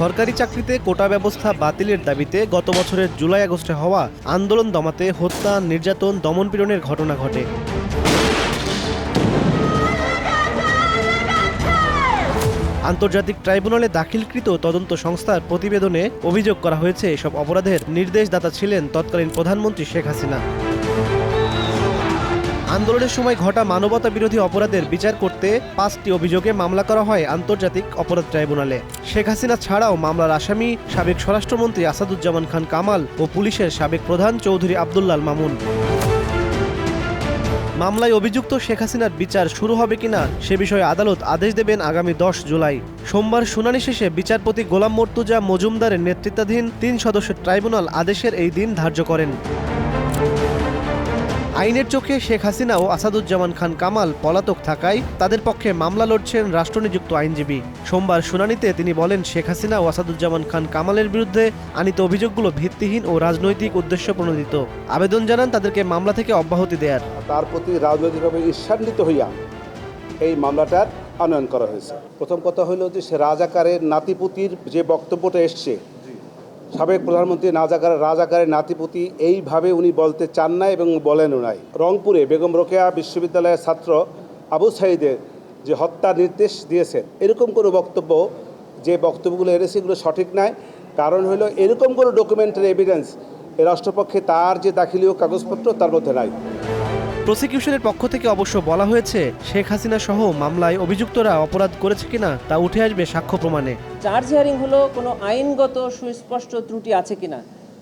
সরকারি চাকরিতে কোটা ব্যবস্থা বাতিলের দাবিতে গত বছরের জুলাই আগস্টে হওয়া আন্দোলন দমাতে হত্যা, নির্যাতন দমনপীড়নের ঘটনা ঘটে। আন্তর্জাতিক ট্রাইব্যুনালে দাখিলকৃত তদন্ত সংস্থার প্রতিবেদনে অভিযোগ করা হয়েছে, এসব অপরাধের নির্দেশদাতা ছিলেন তৎকালীন প্রধানমন্ত্রী শেখ হাসিনা। আন্দোলনের সময় ঘটা মানবতা বিরোধী অপরাধের বিচার করতে পাঁচটি অভিযোগে মামলা করা হয় আন্তর্জাতিক অপরাধ ট্রাইব্যুনালে। শেখ হাসিনা ছাড়াও মামলার আসামি সাবেক স্বরাষ্ট্রমন্ত্রী আসাদুজ্জামান খান কামাল ও পুলিশের সাবেক প্রধান চৌধুরী আবদুল্লাল মামুন। মামলায় অভিযুক্ত শেখ হাসিনার বিচার শুরু হবে কিনা সে বিষয়ে আদালত আদেশ দেবেন আগামী দশ জুলাই। সোমবার শুনানি শেষে বিচারপতি গোলাম মর্তুজা মজুমদারের নেতৃত্বাধীন তিন সদস্যের ট্রাইব্যুনাল আদেশের এই দিন ধার্য করেন। আইনের চোখে শেখ হাসিনা ও আসাদুজ্জামান খান কামাল পলাতক থাকায় তাদের পক্ষে মামলা লড়ছেন রাষ্ট্রনিযুক্ত আইনজীবী। সোমবার শুনানিতে তিনি বলেন, শেখ হাসিনা ও আসাদুজ্জামান খান কামালের বিরুদ্ধে আনিত অভিযোগগুলো ভিত্তিহীন ও রাজনৈতিক উদ্দেশ্য প্রণোদিত। আবেদন জানান তাদেরকে মামলা থেকে অব্যাহতি দেয়ার। তার প্রতি রাজনৈতিকভাবে ঈর্ষান্বিত হইয়া এই মামলাটার আনয়ন করা হয়েছে। প্রথম কথা হলো যে সে রাজাকারের নাতিপুতির যে বক্তব্যটা এসছে সাবেক প্রধানমন্ত্রী নাজাকার রাজাকারের নাতিপুতি এইভাবে উনি বলতে চান না এবং বলেনও নাই। রংপুরে বেগম রোকেয়া বিশ্ববিদ্যালয়ের ছাত্র আবু সাইদের যে হত্যা নির্দেশ দিয়েছেন, এরকম কোনো বক্তব্য, যে বক্তব্যগুলো এনেছে এগুলো সঠিক নয় কারণ হলো এরকম কোনো ডকুমেন্টারি এভিডেন্স এ রাষ্ট্রপক্ষে তার যে দাখিলীয় কাগজপত্র তার মধ্যে নাই। প্রসিকিউশনের পক্ষ থেকে অবশ্য বলা হয়েছে, শেখ হাসিনা সহ মামলায় অভিযুক্তরা অপরাধ করেছে কিনা তা উঠে আসবে সাক্ষ্য প্রমাণে। চার্জ হিয়ারিং হলো কোনো আইনগত সুস্পষ্ট ত্রুটি আছে কিনা?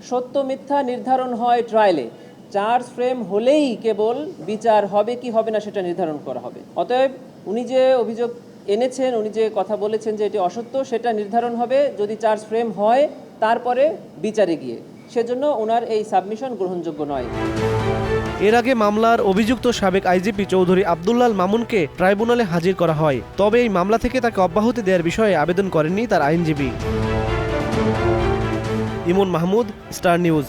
সত্য মিথ্যা নির্ধারণ হয় ট্রায়ালে চার্জ ফ্রেম হলেই কেবল বিচার হবে কি হবে না সেটা নির্ধারণ করা হবে। অতএব উনি যে অভিযোগ এনেছেন, উনি যে কথা বলেছেন যে এটি অসত্য, সেটা নির্ধারণ হবে যদি চার্জ ফ্রেম হয় তারপরে বিচারে গিয়ে। সেজন্য ওনার এই সাবমিশন গ্রহণযোগ্য নয়। এর আগে মামলার অভিযুক্ত সাবেক আইজিপি চৌধুরী আবদুল্লাল মামুনকে ট্রাইব্যুনালে হাজির করা হয়। তবে এই মামলা থেকে তাকে অব্যাহতি দেওয়ার বিষয়ে আবেদন করেননি তার আইনজীবী। Emon Mahmud, Star News.